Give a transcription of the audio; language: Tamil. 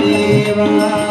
தேவா